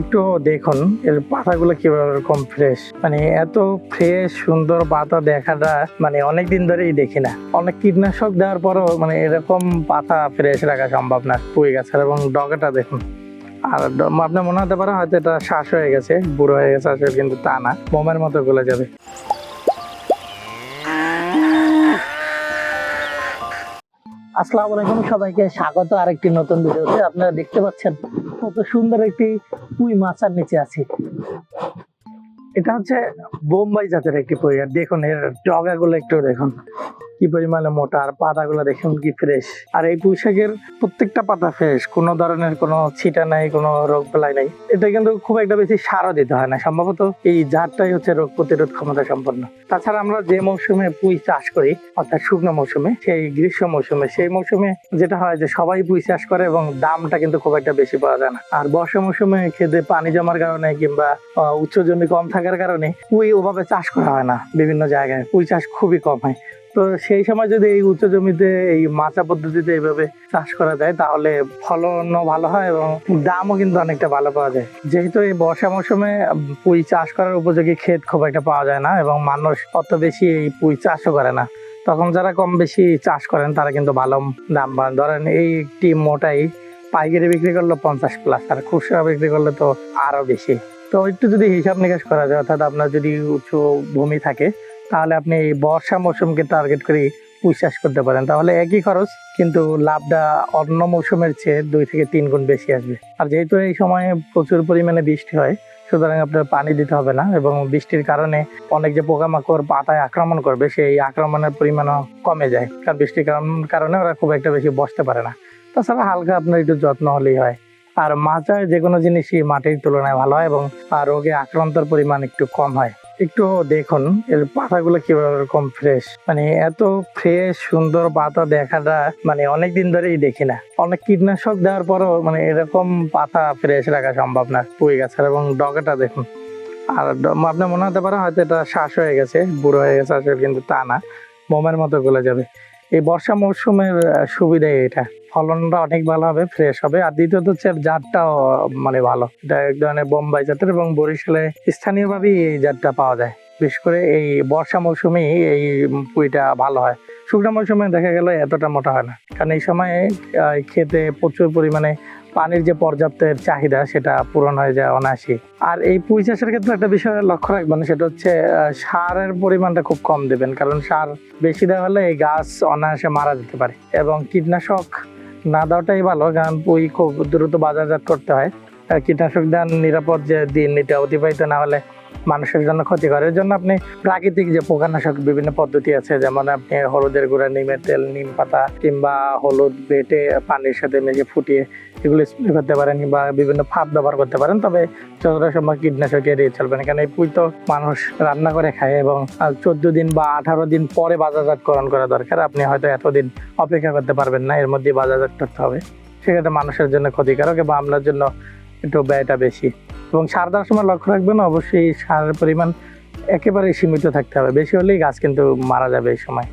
একটু দেখুন, এর পাতাগুলো কীভাবে এরকম ফ্রেশ মানে এত ফ্রেশ সুন্দর পাতা দেখাটা মানে অনেক দিন ধরেই দেখি না। অনেক কীটনাশক দেওয়ার পরও মানে এরকম পাতা ফ্রেশ রাখা সম্ভব না পুই গাছের এবং ডগাটা দেখুন, আর আপনার মনে হতে পারে হয়তো এটা শ্বাস হয়ে গেছে, বুড়ো হয়ে গেছে, আসলে কিন্তু তা না, মোমের মতো গলে যাবে। আসসালামু আলাইকুম, সবাইকে স্বাগত। আরেকটি নতুন ভিডিওতে আপনারা দেখতে পাচ্ছেন কত সুন্দর একটি পুঁই মাছার নিচে আছে। এটা হচ্ছে বোম্বাই জাতের একটি পুঁই। আর দেখুন, এর ডগাগুলো একটু দেখুন। কি পরিমাণে মোটা, আর পাতাগুলো দেখুন কি ফ্রেশ আর এই পুঁই শাকের প্রত্যেকটা পাতা ফ্রেশ কোনো ধরনের কোনো ছিটা নাই, কোনো রোগ বেলায় নাই। এটা কিন্তু খুব একটা বেশি সারও দিতে হয় না। সম্ভবত এই জাতটাই হচ্ছে রোগ প্রতিরোধ ক্ষমতা সম্পন্ন। তাছাড়া আমরা যে মৌসুমে পুঁই চাষ করি, অর্থাৎ শুকনো মৌসুমে, সেই গ্রীষ্ম মৌসুমে, সেই মৌসুমে যেটা হয় যে সবাই পুঁই চাষ করে এবং দামটা কিন্তু খুব একটা বেশি পাওয়া যায় না। আর বর্ষা মৌসুমে খেতে পানি জমার কারণে কিংবা উচ্চ জমি কম থাকার কারণে পুঁই ওভাবে চাষ করা হয় না। বিভিন্ন জায়গায় পুঁই চাষ খুবই কম হয়। তো সেই সময় যদি এই উচ্চ জমিতে এই মাচা পদ্ধতিতে এইভাবে চাষ করা যায়, তাহলে ফলনও ভালো হয় এবং দামও কিন্তু অনেকটা ভালো পাওয়া যায়। যেহেতু এই বর্ষা মৌসুমে পুঁই চাষ করার উপযোগী ক্ষেত খুব একটা পাওয়া যায় না এবং মানুষ অত বেশি এই পুঁই চাষও করে না। তখন যারা কম বেশি চাষ করেন, তারা কিন্তু ভালো দাম পান। ধরেন এই একটি মোটাই পাইকারি বিক্রি করলে পঞ্চাশ প্লাস আর খুচরা বিক্রি করলে তো আরও বেশি। তো একটু যদি হিসাব নিকাশ করা যায়, অর্থাৎ আপনার যদি উঁচু ভূমি থাকে তাহলে আপনি বর্ষা মৌসুমকে টার্গেট করে পুঁই করতে পারেন। তাহলে একই খরচ, কিন্তু লাভটা অন্য মৌসুমের চেয়ে দুই থেকে তিন গুণ বেশি আসবে। আর যেহেতু এই সময়ে প্রচুর পরিমাণে বৃষ্টি হয়, সুতরাং আপনার পানি দিতে হবে না এবং বৃষ্টির কারণে অনেক যে পোকামাকড় পাতায় আক্রমণ করবে, সেই আক্রমণের পরিমাণও কমে যায়। কারণ বৃষ্টির কারণ- ওরা খুব একটা বেশি বসতে পারে না। তাছাড়া হালকা আপনার একটু যত্ন হলেই হয়। আর মাচায় যে কোনো জিনিসই মাটির তুলনায় ভালো হয় এবং রোগে আক্রান্তর পরিমাণ একটু কম হয়। একটু দেখুন, এর পাতাগুলো কীভাবে এরকম ফ্রেশ মানে এত ফ্রেশ সুন্দর পাতা দেখাটা মানে অনেক দিন ধরেই দেখি না। অনেক কীটনাশক দেওয়ার পরও মানে এরকম পাতা ফ্রেশ রাখা সম্ভব না। পুই গাছের এবং ডগাটা দেখুন। আর আপনার মনে হতে পারে হয়তো এটা শ্বাস হয়ে গেছে, বুড়ো হয়ে গেছে, আসলে কিন্তু তা না। মোমের মতো গলে যাবে। এই বর্ষা মৌসুমের সুবিধাই এটা। ফলনটা অনেক ভালো হবে ফ্রেশ হবে। আর দ্বিতীয়ত হচ্ছে জাতটাও মানে ভালো। এটা এক ধরনের বোম্বাই জাতের এবং বরিশালে স্থানীয়ভাবেই এই জাতটা পাওয়া যায়। বিশেষ করে এই বর্ষা মৌসুমেই এই পুঁইটা ভালো হয়। শুকনো মৌসুমে দেখা গেল এতটা মোটা হয় না। কারণ এই সময়ে খেতে প্রচুর পরিমাণে পানির যে পর্যাপ্তের চাহিদা, সেটা পূরণ হয়ে যায় অনায়াসি। আর এই পুঁই চাষের ক্ষেত্রে একটা বিষয় লক্ষ্য রাখবেন, সেটা হচ্ছে সারের পরিমাণটা খুব কম দেবেন। কারণ সার বেশি দেওয়া হলে এই গাছ অনায়াসে মারা যেতে পারে এবং কীটনাশক না দেওয়াটাই ভালো, কারণ পুঁই খুব দ্রুত বাজারজাত করতে হয়। কীটনাশক দেন নিরাপদ যে দিন, এটা অতিবাহিত না হলে মানুষের জন্য ক্ষতিকর। এর জন্য আপনি প্রাকৃতিক যে পোকানাশক বিভিন্ন পদ্ধতি আছে, যেমন আপনি হলুদের গুঁড়া, নিমের তেল, নিম পাতা, কিংবা হলুদ বেটে পানির সাথে মেখে ফুটিয়ে এগুলো স্প্রে করতে পারেন বা বিভিন্ন ফাঁদ ব্যবহার করতে পারেন। তবে যতটা সময় কীটনাশক এড়িয়ে চলবেন। কারণ এই পুঁই তো মানুষ রান্না করে খায় এবং চোদ্দ দিন বা আঠারো দিন পরে বাজারজাতকরণ করা দরকার। আপনি হয়তো এতদিন অপেক্ষা করতে পারবেন না, এর মধ্যে বাজারজাত করতে হবে। সেক্ষেত্রে মানুষের জন্য ক্ষতিকারক এবং আপনার জন্য একটু ব্যয়টা বেশি। এবং সার দেওয়ার সময় লক্ষ্য রাখবেন, অবশ্যই সারের পরিমাণ একেবারে সীমিত থাকতে হবে। বেশি হলেই গাছ কিন্তু মারা যাবে এই সময়।